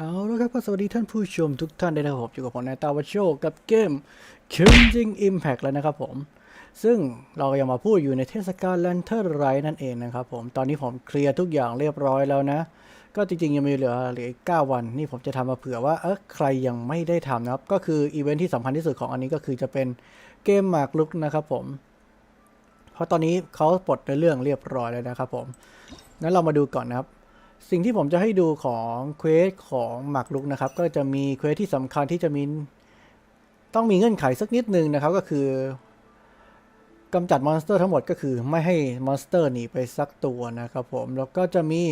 เอาละครับก็สวัสดีท่านผู้ชมทุกท่านด้วยนะครับผมอยู่กับผมนายตาวชโชกับเกม Changing Impact แล้วนะครับผม ซึ่งเรายังมาพูดอยู่ในเทศกาล Lantern Rite นั่นเองนะครับผม ตอนนี้ผมเคลียร์ทุกอย่างเรียบร้อยแล้วนะ ก็จริงๆ ยังมีเหลือเหลืออีก9วัน นี่ผมจะทำมาเผื่อว่าเออใครยังไม่ได้ทำนะครับ ก็คืออีเวนท์ที่สำคัญที่สุดของอันนี้ก็คือจะเป็นเกมหมากลุกนะครับผม เพราะตอนนี้เขาปลดในเรื่องเรียบร้อยแล้วนะครับผมงั้นเรามาดูก่อนนะครับ สิ่งที่ผมจะให้ดูของเควสของหมากลุกนะครับ ก็จะมีเควสที่สำคัญที่จะมีต้องมีเงื่อนไขสักนิดนึงนะครับก็คือกำจัดมอนสเตอร์ทั้งหมดก็คือไม่ให้มอนสเตอร์หนีไปสักตัวนะครับผมแล้วก็จะมี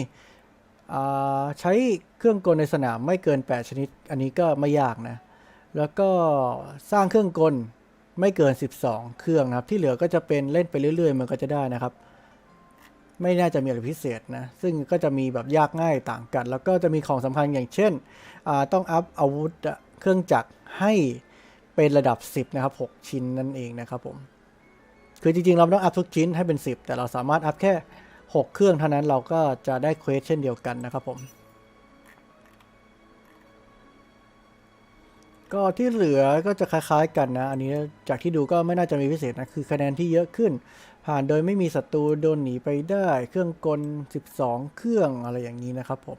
ใช้เครื่องกลในสนามไม่เกิน 8 ชนิด อันนี้ก็ไม่ยากนะ แล้วก็สร้างเครื่องกลไม่เกิน 12 เครื่องนะครับ ที่เหลือก็จะเป็นเล่นไปเรื่อย ๆ มันก็จะได้นะครับ ไม่น่าจะมีอะไรพิเศษนะ ซึ่งก็จะมีแบบยากง่ายต่างกัน แล้วก็จะมีของสำคัญอย่างเช่น ต้องอัพอาวุธเครื่องจักรให้เป็นระดับ 10 นะครับ 6 ชิ้นนั่นเองนะครับผม คือจริงๆ เราต้องอัพทุกชิ้นให้เป็น 10 แต่เราสามารถอัพแค่ 6 เครื่องเท่านั้นเราก็จะได้เควสเช่นเดียวกันนะครับผม ก็ที่เหลือก็จะคล้ายๆกันนะ อันนี้จากที่ดูก็ไม่น่าจะมีพิเศษนะ คือคะแนนที่เยอะขึ้น ผ่านโดยไม่มีศัตรูโดนหนีไปได้ เครื่องกล 12 เครื่องอะไรอย่างนี้นะครับผม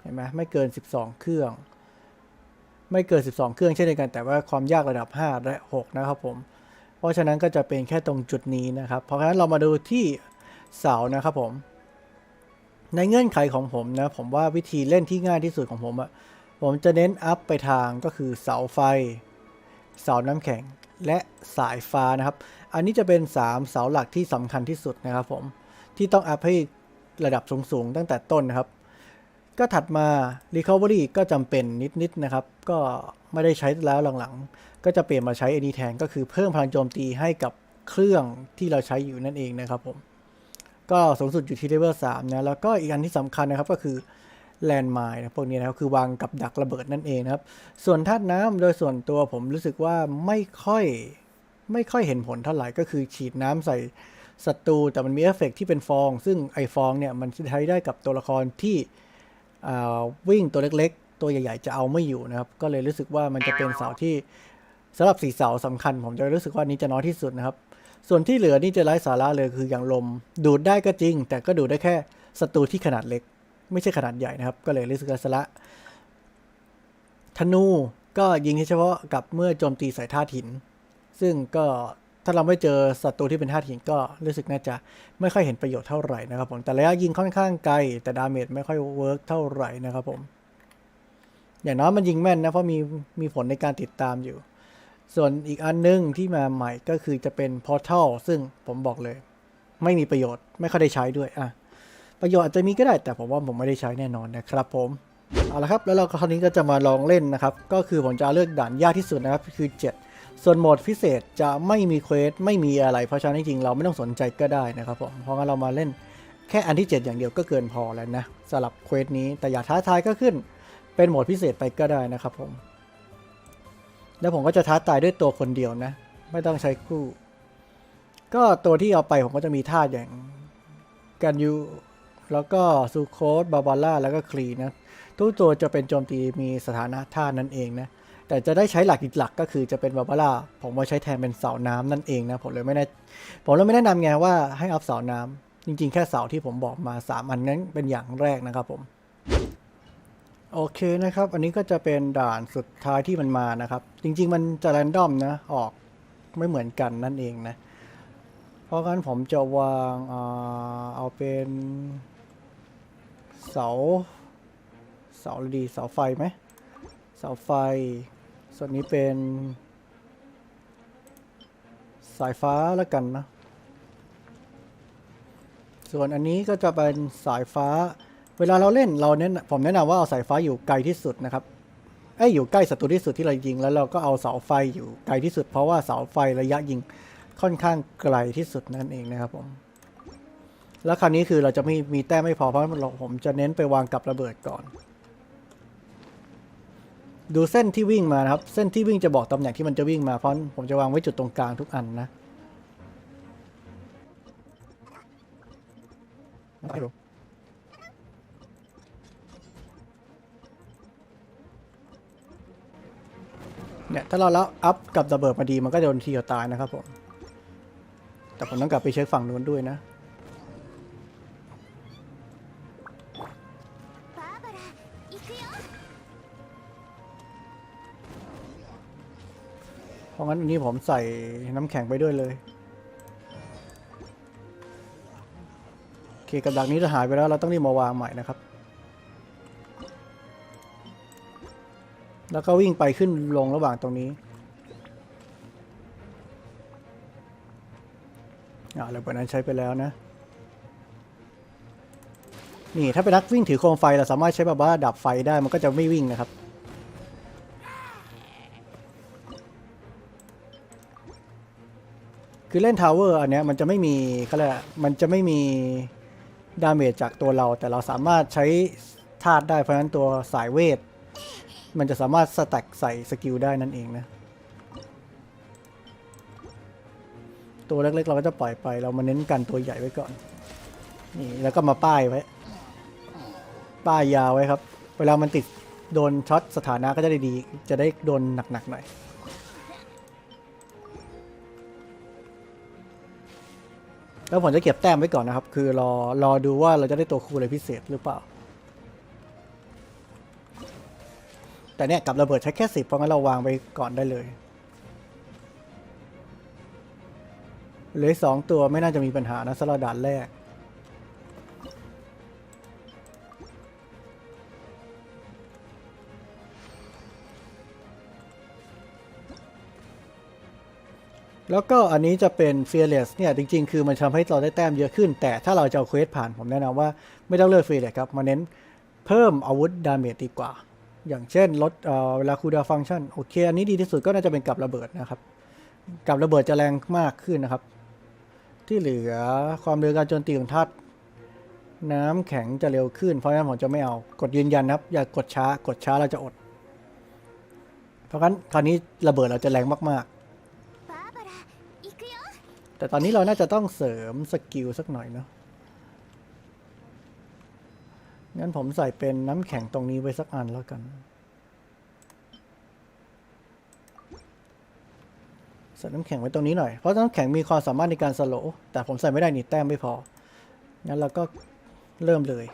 เห็นไหมไม่เกิน 12 เครื่อง ไม่เกิน 12 เครื่องเช่นเดียวกัน แต่ว่าความยากระดับ 5 และ 6 นะครับผม เพราะฉะนั้นก็จะเป็นแค่ตรงจุดนี้นะครับ เพราะฉะนั้นเรามาดูที่เสานะครับผม ในเงื่อนไขของผมนะ ผมว่าวิธีเล่นที่ง่ายที่สุดของผมอะ ผมจะเน้นอัพไปทางก็คือเสาไฟ เสาน้ำแข็งและสายฟ้านะครับ อันนี้จะเป็น 3 เสาหลักที่สำคัญที่สุดนะครับผม ที่ต้องอัพให้ระดับสูงๆตั้งแต่ต้นนะครับ ก็ถัดมา Recovery ก็จำเป็นนิดๆนะครับ ก็ไม่ได้ใช้แล้วหลังๆ ก็จะเปลี่ยนมาใช้ AD แทนก็คือเพิ่มพลังโจมตีให้กับเครื่องที่เราใช้อยู่นั่นเองนะครับผม ก็สูงสุดอยู่ที่เลเวล3นะ แล้วก็อีกอันที่สำคัญนะครับก็คือ แลนด์มายนะพวกนี้นะครับคือวางกับดักระเบิดนั่นเองนะครับ ส่วนธาตุน้ำโดยส่วนตัวผมรู้สึกว่าไม่ค่อยไม่ค่อยเห็นผลเท่าไหร่ก็คือฉีดน้ำใส่ศัตรูแต่มันมีเอฟเฟกต์ที่เป็นฟอง ซึ่งไอฟองเนี่ยมันใช้ได้กับตัวละครที่วิ่งตัวเล็กๆ ตัวใหญ่ๆ จะเอาไม่อยู่นะครับ ก็เลยรู้สึกว่ามันจะเป็นเสาที่สำหรับสีเสาสำคัญ ผมจะรู้สึกว่านี้จะน้อยที่สุดนะครับ ส่วนที่เหลือนี่จะไร้สาระเลยคืออย่างลม ดูดได้ก็จริง แต่ก็ดูดได้แค่ศัตรูที่ขนาดเล็ก ไม่ใช่ขนาดใหญ่นะครับ ก็เลยรู้สึกว่าสาระธนูก็ยิงเฉพาะกับเมื่อโจมตีใส่ธาตุหิน ซึ่งก็ถ้าเราไม่เจอศัตรูที่เป็นธาตุหินก็รู้สึกน่าจะไม่ค่อยเห็นประโยชน์เท่าไหร่นะครับผมแต่ระยะยิงค่อนข้างไกลแต่ดาเมจไม่ค่อยเวิร์กเท่าไหร่นะครับผมอย่างน้อยมันยิงแม่นนะเพราะมีมีผลในการติดตามอยู่ ส่วนอีกอันนึงที่มาใหม่ก็คือจะเป็นพอร์ทัลซึ่งผมบอกเลย ไม่มีประโยชน์ไม่ค่อยได้ใช้ด้วยอะ ประโยชน์อาจจะมีก็ได้แต่ผมว่าผมไม่ได้ใช้แน่นอนนะครับผมเอาละครับแล้วเราคราวนี้ก็จะมาลองเล่นนะครับ ก็คือผมจะเลือกด่านยากที่สุดนะครับคือ 7 ส่วนโหมดพิเศษจะไม่มีเควสไม่มีอะไร เพราะฉะนั้นจริงๆเราไม่ต้องสนใจก็ได้นะครับผมเพราะงั้นเรามาเล่นแค่อันที่ 7 อย่างเดียวก็เกินพอแล้วนะสำหรับเควสนี้แต่อยากท้าทายก็ขึ้นเป็นโหมดพิเศษไปก็ได้นะครับผม แล้วผมก็จะท้าทายด้วยตัวคนเดียวนะ ไม่ต้องใช้คู่ ก็ตัวที่เอาไปผมก็จะมีท่าอย่างกันยู แล้วก็ซูโคสบาบาร่าแล้วก็คลีนะทุกตัวจะเป็นโจมตีมีสถานะท่านั่นเองนะแต่จะได้ใช้หลักอีกหลักก็คือจะเป็นบาบาร่าผมว่าใช้แทนเป็นเสาน้ำนั่นเองนะผมเลยไม่แน่ผมเลยไม่แนะนำไงว่าให้อัพเสาน้ำจริงๆ แค่เสาที่ผมบอกมา 3 อันนั้นเป็นอย่างแรกนะครับผมโอเคนะครับ อันนี้ก็จะเป็นด่านสุดท้ายที่มันมานะครับ จริง ๆ มันจะแรนดอมนะ ออกไม่เหมือนกันนั่นเองนะ เพราะงั้นผมจะวางเอาเป็น เสา เสาดีเสาไฟไหมเสาไฟ ส่วนนี้เป็น สายฟ้าแล้วกันนะ ส่วนอันนี้ก็จะเป็นสายฟ้า เวลาเราเล่นเราเน้นผมแนะนำว่าเอาสายฟ้าอยู่ไกลที่สุดนะครับไอ้ยอยู่ใกล้ศัตรูที่สุดที่เรายิง แล้วเราก็เอาเสาไฟอยู่ไกลที่สุด เพราะว่าเสาไฟระยะยิงค่อนข้างไกลที่สุดนั่นเองนะครับผม แล้วคราวนี้คือเราจะไม่มีแต้มไม่พอเพราะเราผมจะเน้นไปวางกับระเบิดก่อน ดูเส้นที่วิ่งมานะครับ เส้นที่วิ่งจะบอกตำแหน่งที่มันจะวิ่งมาเพราะผมจะวางไว้จุดตรงกลางทุกอันนะเนี่ยถ้าเราแล้วอัพกับระเบิดมาดีมันก็โดนทีเดียวตายนะครับผม แต่ผมต้องกลับไปเช็คฝั่งนู้นด้วยนะ งั้นอันนี้ผมใส่น้ำแข็งไปด้วยเลยโอเคกับดักนี้จะหายไปแล้วเราต้องรีบมาวางใหม่นะครับ แล้วก็วิ่งไปขึ้นลงระหว่างตรงนี้อ่าระเบิดนั้นใช้ไปแล้วนะนี่ถ้าเป็นนักวิ่งถือโคมไฟเราสามารถใช้แบบว่าดับไฟได้มันก็จะไม่วิ่งนะครับ คือเล่นทาวเวอร์อันเนี้ยมันจะไม่มีเขาเรียกอะไรมันจะไม่มีดาเมจจากตัวเรา แต่เราสามารถใช้ธาตุได้เพราะฉะนั้นตัวสายเวท มันจะสามารถสแต็กใส่สกิลได้นั่นเองนะ ตัวเล็กๆเราก็จะปล่อยไป เรามาเน้นกันตัวใหญ่ไว้ก่อน นี่แล้วก็มาป้ายไว้ ป้ายยาวไว้ครับ เวลามันติดโดนช็อตสถานะก็จะได้ดี จะได้โดนหนักๆหน่อย แล้วผมจะเก็บแต้มไว้ก่อนนะครับ คือรอรอดูว่าเราจะได้ตัวคูอะไรพิเศษหรือเปล่า แต่เนี่ยกับระเบิดใช้แค่สิบเพราะงั้นเราวางไปก่อนได้เลยเหลือสองตัวไม่น่าจะมีปัญหานะสำหรับด่านแรก แล้วก็อันนี้จะเป็น fearless เนี่ย จริง ๆ คือมันทำให้เราได้แต้มเยอะขึ้น แต่ถ้าเราจะเอาเควสผ่านผมแนะนำว่าไม่ต้องเลือก fearless ครับ มาเน้นเพิ่มอาวุธดาเมจดีกว่า อย่างเช่นลดเวลาคูดาฟังก์ชันโอเค อันนี้ดีที่สุดก็น่าจะเป็นกับระเบิดนะครับ กับระเบิดจะแรงมากขึ้นนะครับ ที่เหลือความเร็วการโจมตีของทัดน้ำแข็งจะเร็วขึ้น เพราะฉะนั้นผมจะไม่เอา กดยืนยันนะครับ อย่ากดช้ากดช้าเราจะอด เพราะงั้นคราวนี้ระเบิดเราจะแรงมากๆ แต่ตอนนี้เราน่าจะต้องเสริมสกิลสักหน่อยเนาะงั้นผมใส่เป็นน้ำแข็งตรงนี้ไว้สักอันแล้วกัน ใส่น้ำแข็งไว้ตรงนี้หน่อย เพราะน้ำแข็งมีความสามารถในการสโลว์แต่ผมใส่ไม่ได้นี่แต้มไม่พอ งั้นเราก็เริ่มเลย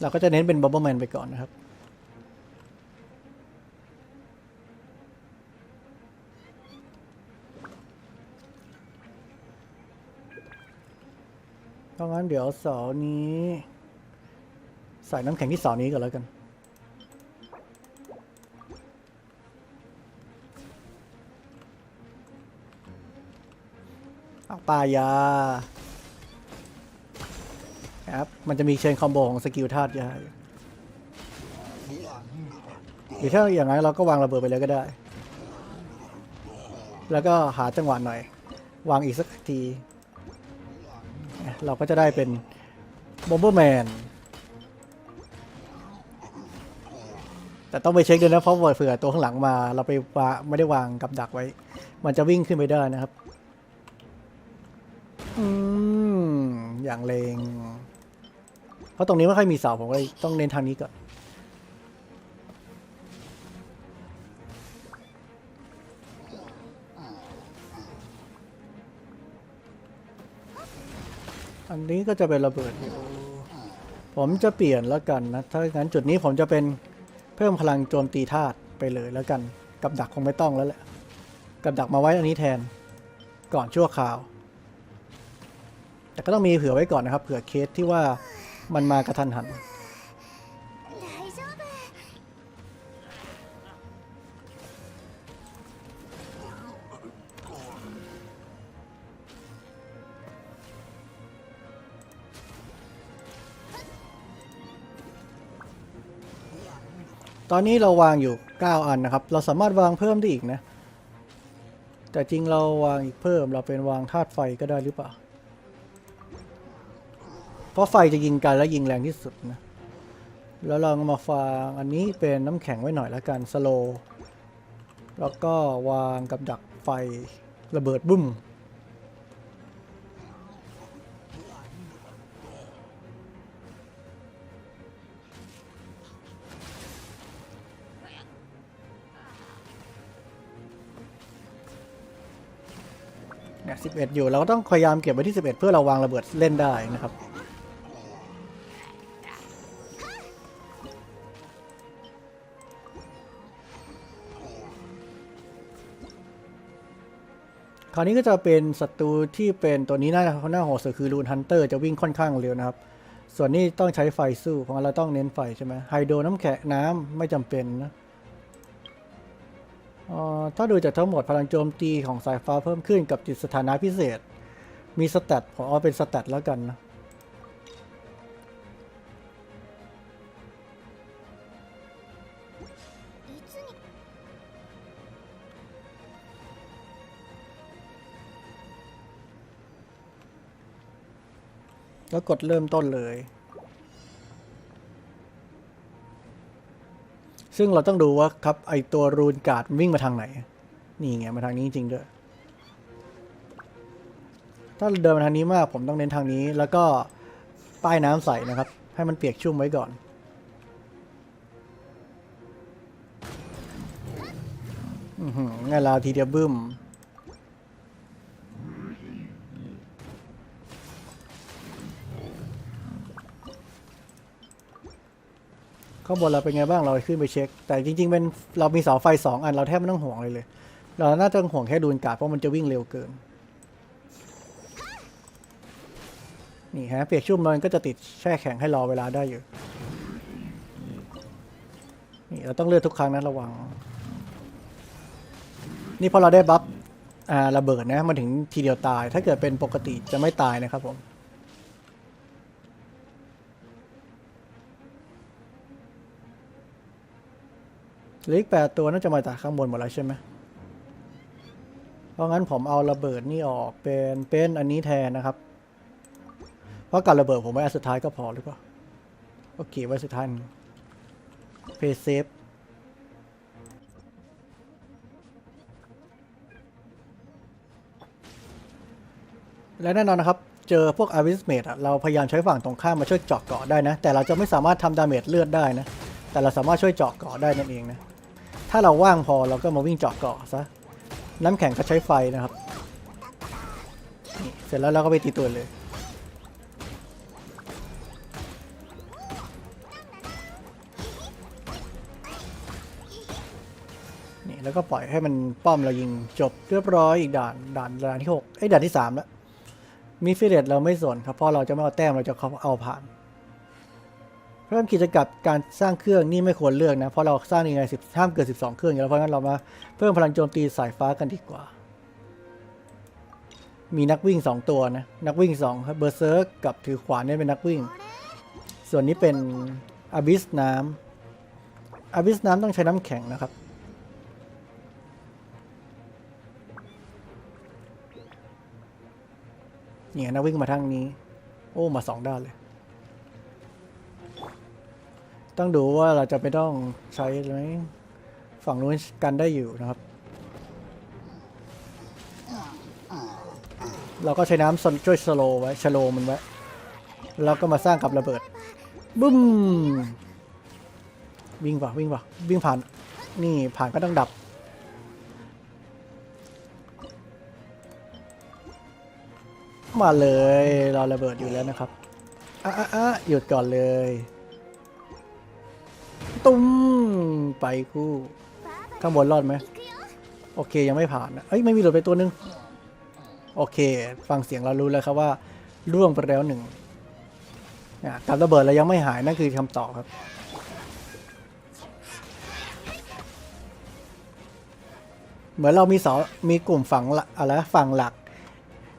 เราก็จะเน้นเป็นบับเบิลแมนไปก่อนนะครับ เพราะงั้นเดี๋ยวเสาร์นี้ ใส่น้ำแข็งที่เสาร์นี้ก่อนแล้วกัน เอาปลายาครับ มันจะมีเชนคอมโบของสกิลธาตุยาอยู่หรือถ้าอย่างนั้นเราก็วางระเบิดไปเลยก็ได้ แล้วก็หาจังหวะหน่อย วางอีกสักที เราก็จะได้เป็นบอมเบอร์แมนแต่ต้องไปเช็คด้วยนะเพราะว่าเผื่อตัวข้างหลังมา เราไปวางไม่ได้วางกับดักไว้ มันจะวิ่งขึ้นไปได้นะครับ อืม อย่างเลงเพราะตรงนี้ไม่ค่อยมีเสาผมก็เลยต้องเน้นทางนี้ก่อน นนี้ก็จะเป็นระเบิดอยู่ผมจะเปลี่ยนแล้วกันนะ ถ้างั้นจุดนี้ผมจะเป็นเพิ่มพลังโจมตีธาตุไปเลยแล้วกัน กับดักคงไม่ต้องแล้วแหละ กับดักมาไว้อันนี้แทน ก่อนชั่วคราว แต่ก็ต้องมีเผื่อไว้ก่อนนะครับ เผื่อเคสที่ว่ามันมากระทันหัน ตอนนี้เราวางอยู่ 9 อันนะครับ เราสามารถวางเพิ่มได้อีกนะ แต่จริงเราวางอีกเพิ่ม เราเป็นวางธาตุไฟก็ได้หรือเปล่า เพราะไฟจะยิงไกันและยิงแรงที่สุดนะ แล้วเรามาฟางอันนี้เป็นน้ำแข็งไว้หน่อยแล้วกันสโล แล้วก็วางกับดักไฟระเบิดบุ้ม เนี่ยสิอยู่ เราก็ต้องพยายามเก็บไว้ที่สิบเพื่อเราวางระเบิดเล่นได้นะครับ คราวนี้ก็จะเป็นศัตรูที่เป็นตัวนี้น่าจะหน้าโหดสุดคือรูนฮันเตอร์จะวิ่งค่อนข้างเร็วนะครับ ส่วนนี้ต้องใช้ไฟสู้ เพราะงั้นเราต้องเน้นไฟใช่ไหมไฮโดรน้ำแข็งน้ำไม่จำเป็นนะ ถ้าดูจากทั้งหมดพลังโจมตีของสายฟ้าเพิ่มขึ้นกับจิตสถานะพิเศษ มีสเตตผมเอาเป็นสเตตแล้วกันนะแล้วกดเริ่มต้นเลย ซึ่งเราต้องดูว่าครับไอตัวรูนการ์ดวิ่งมาทางไหน นี่ไงมาทางนี้จริงๆด้วย ถ้าเดินมาทางนี้มากผมต้องเน้นทางนี้ แล้วก็ป้ายน้ำใส่นะครับ ให้มันเปียกชุ่มไว้ก่อนอือหือไงลาทีเดียวบึ้ม ข้างบนเราเป็นไงบ้างเราขึ้นไปเช็ค แต่จริง ๆ เป็นเรามีเสาไฟสองอันเราแทบไม่ต้องห่วงเลยเลย เราน่าจะห่วงแค่ดูนกาดเพราะมันจะวิ่งเร็วเกิน นี่ฮะเปียกชุ่มมันก็จะติดแช่แข็งให้รอเวลาได้อยู่ นี่เราต้องเลือกทุกครั้งนะระวัง นี่พอเราได้บัฟอ่าระเบิดนะมันถึงทีเดียวตาย ถ้าเกิดเป็นปกติจะไม่ตายนะครับผม เหล็กแปดตัวน่าจะมาจากข้างบนหมดแล้วใช่ไหมเพราะงั้นผมเอาระเบิดนี่ออกเป็นเป็นอันนี้แทนนะครับ เพราะการระเบิดผมไว้อันสุดท้ายก็พอหรือเปล่าโอเคไว้สุดท้ายเพย์เซฟและแน่นอนนะครับ เจอพวกอาวิสเมดอะเราพยายามใช้ฝั่งตรงข้ามมาช่วยเจาะเกาะได้นะ แต่เราจะไม่สามารถทำดาเมจเลือดได้นะ แต่เราสามารถช่วยเจาะเกาะได้นั่นเองนะ ถ้าเราว่างพอเราก็มาวิ่งเจาะเกาะซะ น้ำแข็งก็ใช้ไฟนะครับ เสร็จแล้วเราก็ไปตีตัวเลย นี่แล้วก็ปล่อยให้มันป้อมเรายิงจบเรียบร้อยอีกด่านด่านด่านที่หกไอ้ด่านที่สามแล้ว มีฟิเลตเราไม่สนครับเพราะเราจะไม่เอาแต้มเราจะเอาผ่าน เริ่มกิจกรรมการสร้างเครื่องนี่ไม่ควรเลือกนะ เพราะเราสร้างยังไงสิบห้ามเกินสิบสองเครื่องอยู่แล้วเพราะงั้นเรามาเพิ่มพลังโจมตีสายฟ้ากันดีกว่า มีนักวิ่งสองตัวนะ นักวิ่งสองครับเบอร์เซิร์กกับถือขวานนี่เป็นนักวิ่ง ส่วนนี้เป็นอ b ิสน้ำอ b ิสน้ำต้องใช้น้ำแข็งนะครับเนี่ยนักวิ่งมาทางนี้ โอ้มาสองด้านเลย ต้องดูว่าเราจะไม่ต้องใช้ไหมฝั่งนู้นกันได้อยู่นะครับ เราก็ใช้น้ำสช่วยสโลว์ไว้ชโลมันไว้แล้วก็มาสร้างกับระเบิดบึ้มวิ่งป่ะวิ่งป่ะวิ่งผ่านนี่ผ่านก็ต้องดับ มาเลยรอระเบิดอยู่แล้วนะครับอะอะอะหยุดก่อนเลยุ้มไปคู่ ข้างบนรอดไหมโอเคยังไม่ผ่านเอ้ยไม่มีหลุดไปตัวนึง โอเค ฟังเสียงเรารู้แล้วครับว่าร่วงไปแล้วหนึ่งกาบระเบิดเรายังไม่หายนั่นคือคำตอบครับเหมือนเรามีเสา มีกลุ่มฝั่งอะไรฝั่งหลัก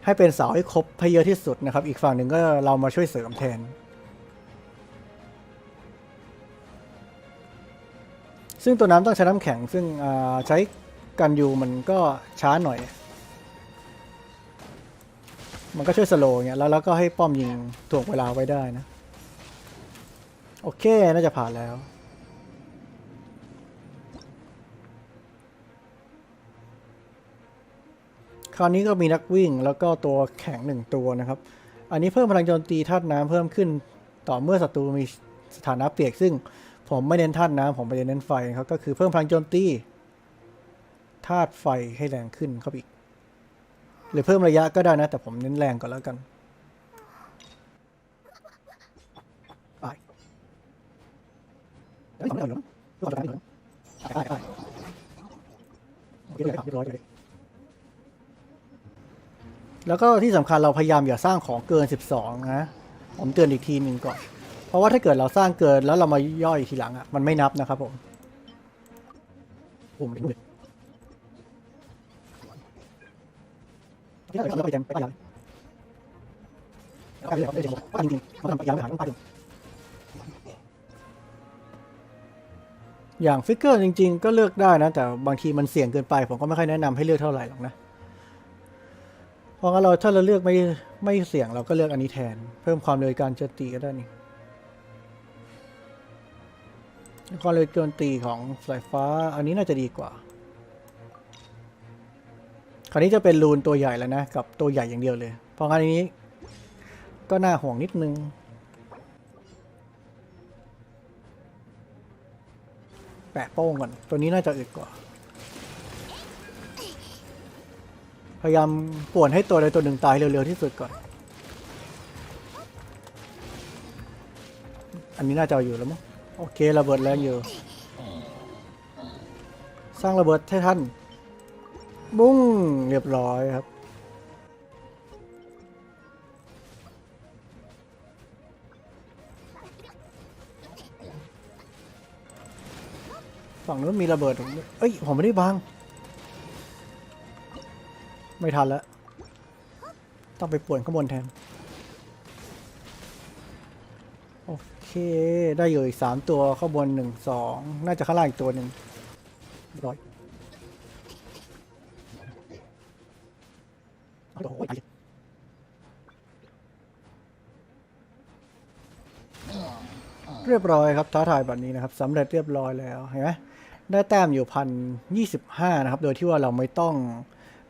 ให้เป็นเสาให้ครบเพเยอะที่สุดนะครับ อีกฝั่งหนึ่งก็เรามาช่วยเสริมแทน ซึ่งตัวน้ำต้องใช้น้ำแข็ง ซึ่งใช้กันยูมันก็ช้าหน่อย มันก็ช่วยสโลว์เงี้ยแล้วเราก็ให้ป้อมยิงถ่วงเวลาไว้ได้นะ โอเค น่าจะผ่านแล้วคราวนี้ก็มีนักวิ่งแล้วก็ตัวแข็งหนึ่งตัวนะครับ อันนี้เพิ่มพลังโจมตีธาตุน้ำเพิ่มขึ้นต่อเมื่อศัตรูมีสถานะเปียกซึ่ง ผมไม่เน้นธาตุน้ำผมไปเน้นไฟครับก็คือเพิ่มพลังโจมตีธาตุไฟให้แรงขึ้นเข้าอีก หรือเพิ่มระยะก็ได้นะ แต่ผมเน้นแรงก่อนแล้วกันไปเฮ้ยสองไม่เอาเหรอรอดแล้วไปไปไปโอเคเลยครับเรียบร้อยเลยแล้วก็ที่สำคัญเราพยายามอย่าสร้างของเกิน 12 นะ ผมเตือนอีกทีหนึ่งก่อน เพราะว่าถ้าเกิดเราสร้างเกินแล้วเรามาย่อยทีหลังอะมันไม่นับนะครับผมผมไม่รู้เลยที่เราไปยังไปยังไปเลยไปเลยจริงๆมันทำไปยังไม่หาต้องไปถึงอย่างฟิกเกอร์จริง ๆ ก็เลือกได้นะ แต่บางทีมันเสี่ยงเกินไป ผมก็ไม่ค่อยแนะนำให้เลือกเท่าไหร่หรอกนะ เพราะงั้นเราถ้าเราเลือกไม่ไม่เสี่ยงเราก็เลือกอันนี้แทน เพิ่มความเร็วการโจมตีก็ได้นี่ ความเร็วโจมตีของสายฟ้า อันนี้น่าจะดีกว่า คราวนี้จะเป็นรูนตัวใหญ่แล้วนะ กับตัวใหญ่อย่างเดียวเลย เพราะงั้นอันนี้ ก็น่าห่วงนิดนึงแปะโป้งก่อน ตัวนี้น่าจะอึดกว่า พยายามป่วนให้ตัวใดตัวหนึ่งตายเร็วๆที่สุดก่อน อันนี้น่าจะออยู่แล้วมั้ง โอเคระเบิดแรงอยู่ สร้างระเบิดให้ท่าน บุ้งเรียบร้อยครับ ฝั่งนู้นมีระเบิดผมเอ้ย ผมไม่ได้บังไม่ทันแล้ว ต้องไปป่วนข้างบนแทน เค ได้อยู่อีกสามตัวข้างบนหนึ่งสองน่าจะข้างล่างอีกตัวหนึ่งร้อยโอ้โหไปเลยเรียบร้อยครับท้าทายแบบนี้นะครับสำเร็จเรียบร้อยแล้วเห็นไหมได้แต้มอยู่พันยี่สิบห้านะครับ โดยที่ว่าเราไม่ต้อง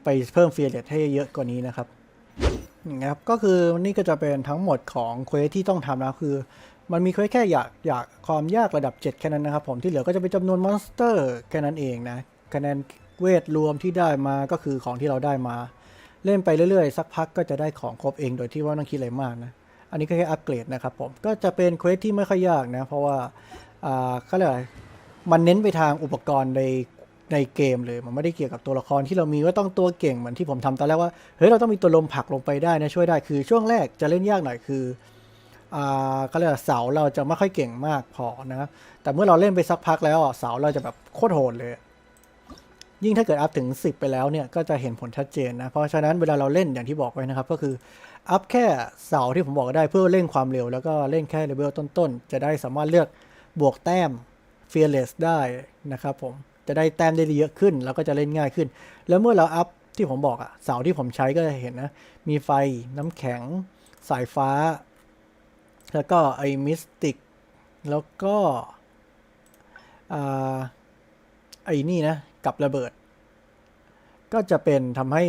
ไปเพิ่มเฟียร์เรทให้เยอะกว่านี้นะครับนะครับก็คือนี่ก็จะเป็นทั้งหมดของเควสที่ต้องทำนะคือ มันมีเควสแค่อยากอยากความยากระดับ 7 แค่นั้นนะครับผมที่เหลือก็จะเป็นจำนวนมอนสเตอร์แค่นั้นเองนะคะแนนเวทรวมที่ได้มาก็คือของที่เราได้มา เล่นไปเรื่อยๆ สักพักก็จะได้ของครบเองโดยที่ว่าต้องคิดอะไรมากนะอันนี้ก็แค่อัปเกรดนะครับผมก็จะเป็นเควสที่ไม่ค่อยยากนะเพราะว่าอ่าเขาเรียกอะไรมันเน้นไปทางอุปกรณ์ในในเกมเลยมันไม่ได้เกี่ยวกับตัวละครที่เรามีว่าต้องตัวเก่งเหมือนที่ผมทำตอนแรกว่าเฮ้ยเราต้องมีตัวลมผักลงไปได้นะช่วยได้คือช่วงแรกจะเล่นยากหน่อยคือ ก็เรียกเสาเราจะไม่ค่อยเก่งมากพอนะแต่เมื่อเราเล่นไปสักพักแล้วอะเสาเราจะแบบโคตรโหดเลย ยิ่งถ้าเกิดอัพถึง 10 ไปแล้วเนี่ยก็จะเห็นผลชัดเจนนะเพราะฉะนั้นเวลาเราเล่นอย่างที่บอกไว้นะครับ ก็คืออัพแค่เสาที่ผมบอกได้เพื่อเล่นความเร็ว แล้วก็เล่นแค่เลเวลต้นๆ จะได้สามารถเลือกบวกแต้ม fearless ได้นะครับผมจะได้แต้มได้เยอะขึ้น แล้วก็จะเล่นง่ายขึ้น แล้วเมื่อเราอัพที่ผมบอกอะเสาที่ผมใช้ก็จะเห็นนะ มีไฟน้ำแข็งสายฟ้า แล้วก็ไอ้มิสติกแล้วก็อไอ้นี่นะ กับระเบิด ก็จะเป็นทำให้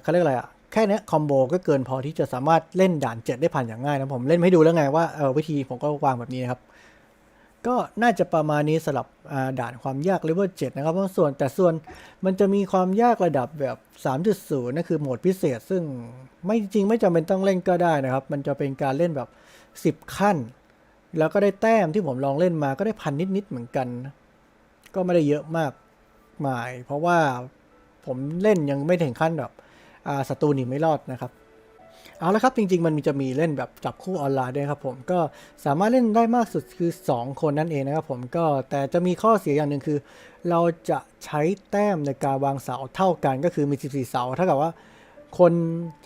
เขาเรียกอะไรอะแค่นี้คอมโบก็เกินพอที่จะสามารถเล่นด่านเจ็ดได้ผ่านอย่างง่ายนะผมเล่นให้ดูแล้วไงว่าเออวิธีผมก็วางแบบนี้นะครับ ก็น่าจะประมาณนี้สำหรับด่านความยากเลเวล7นะครับเพราะส่วนแต่ส่วนมันจะมีความยากระดับแบบ 3.0นั่นคือโหมดพิเศษ ซึ่งไม่จริงไม่จำเป็นต้องเล่นก็ได้นะครับ มันจะเป็นการเล่นแบบ 10 ขั้น แล้วก็ได้แต้มที่ผมลองเล่นมาก็ได้พันนิดๆเหมือนกันนะก็ไม่ได้เยอะมากมาย เพราะว่าผมเล่นยังไม่ถึงขั้นแบบอ่าศัตรูหนีไม่รอดนะครับเอาละครับจริงๆ มันมีจะมีเล่นแบบจับคู่ออนไลน์ด้วยครับผมก็สามารถเล่นได้มากสุดคือ 2 คนนั่นเองนะครับผมก็แต่จะมีข้อเสียอย่างหนึ่งคือ เราจะใช้แต้มในการวางเสาเท่ากันก็คือมี 14 เสาเท่ากับว่า คน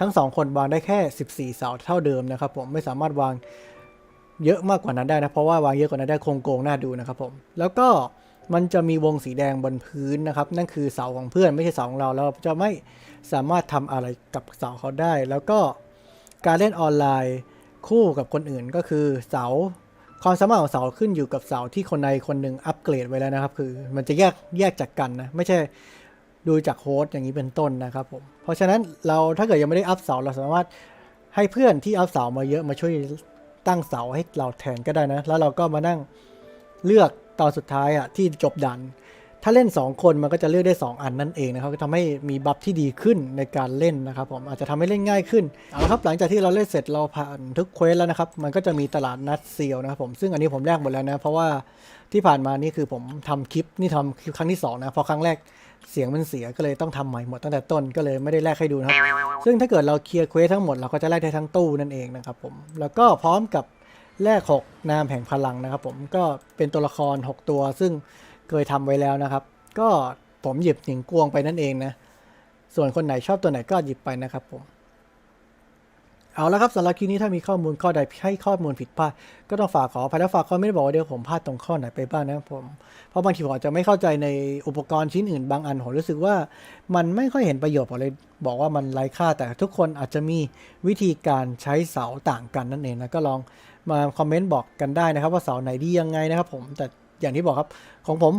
ทั้งสองคนวางได้แค่ 14 เสาเท่าเดิมนะครับผมไม่สามารถวางเยอะมากกว่านั้นได้นะ เพราะว่าวางเยอะกว่านั้นได้คงโกงหน้าดูนะครับผม แล้วก็มันจะมีวงสีแดงบนพื้นนะครับ นั่นคือเสาของเพื่อนไม่ใช่เสาของเราเราจะไม่สามารถทำอะไรกับเสาเขาได้ แล้วก็การเล่นออนไลน์คู่กับคนอื่นก็คือเสาความสามารถของเสาขึ้นอยู่กับเสาที่คนใดคนหนึ่งอัปเกรดไว้แล้วนะครับ คือมันจะแยกแยกจากกันนะไม่ใช่ ดูจากโฮสต์อย่างนี้เป็นต้นนะครับผม เพราะฉะนั้นเราถ้าเกิดยังไม่ได้อัพเสาเราสามารถให้เพื่อนที่อัพเสามาเยอะมาช่วยตั้งเสาให้เราแทนก็ได้นะ แล้วเราก็มานั่งเลือกตอนสุดท้ายอะที่จบดัน ถ้าเล่น 2 คนมันก็จะเลือกได้ 2 อันนั่นเองนะครับก็ทำให้มีบัฟที่ดีขึ้นในการเล่นนะครับผมอาจจะทำให้เล่นง่ายขึ้นเอาละครับหลังจากที่เราเล่นเสร็จเราผ่านทุกเควสแล้วนะครับ มันก็จะมีตลาดนัดเซียวนะครับผมซึ่งอันนี้ผมแลกหมดแล้วนะ เพราะว่าที่ผ่านมานี่คือผมทำคลิปนี่ทำคลิปครั้งที่สองนะเพอครั้งแรก เสียงมันเสียก็เลยต้องทำใหม่หมดตั้งแต่ต้นก็เลยไม่ได้แลกให้ดูนะครับ ซึ่งถ้าเกิดเราเคลียร์เควสทั้งหมดเราก็จะแลกได้ทั้งตู้นั่นเองนะครับผมแล้วก็พร้อมกับแลก6นามแห่งพลังนะครับ ผมก็เป็นตัวละคร 6 ตัว ซึ่งเคยทำไว้แล้วนะครับ ก็ผมหยิบหญิงกวงไปนั่นเองนะส่วนคนไหนชอบตัวไหนก็หยิบไปนะครับผม เอาละครับสำหรับคลิปนี้ถ้ามีข้อมูลข้อใดให้ข้อมูลผิดพลาดก็ต้องฝากขออภัยและฝากคอมเมนต์บอกว่าเดี๋ยวผมพลาดตรงข้อไหนไปบ้างนะครับผมเพราะบางทีผมอาจจะไม่เข้าใจในอุปกรณ์ชิ้นอื่นบางอันผมรู้สึกว่ามันไม่ค่อยเห็นประโยชน์ผมเลยบอกว่ามันไร้ค่า แต่ทุกคนอาจจะมีวิธีการใช้เสาต่างกันนั่นเองนะก็ลองมาคอมเมนต์บอกกันได้นะครับ ว่าเสาไหนดียังไงนะครับ ผมแต่อย่างที่บอกครับของผม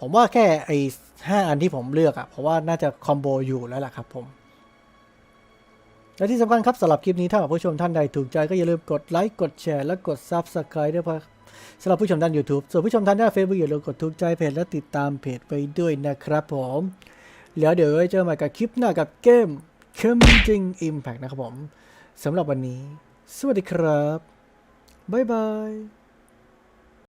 ผมว่าแค่ไอ้ห้าอันที่ผมเลือกอะเพราะว่าน่าจะคอมโบอยู่แล้วล่ะครับผม และที่สำคัญครับสำหรับคลิปนี้ถ้าผู้ชมท่านใดถูกใจก็อย่าลืมกดไลค์กดแชร์และกด Subscribe ด้วยครับสำหรับผู้ชมด้าน YouTube ส่วนผู้ชมท่านด้าน Facebook อย่าลืมกดถูกใจเพจและติดตามเพจไปด้วยนะครับผมแล้วเดี๋ยวไว้เจอใหม่กับคลิปหน้ากับเกม Coming Impact นะครับผมสำหรับวันนี้ สวัสดีครับ บ๊ายบาย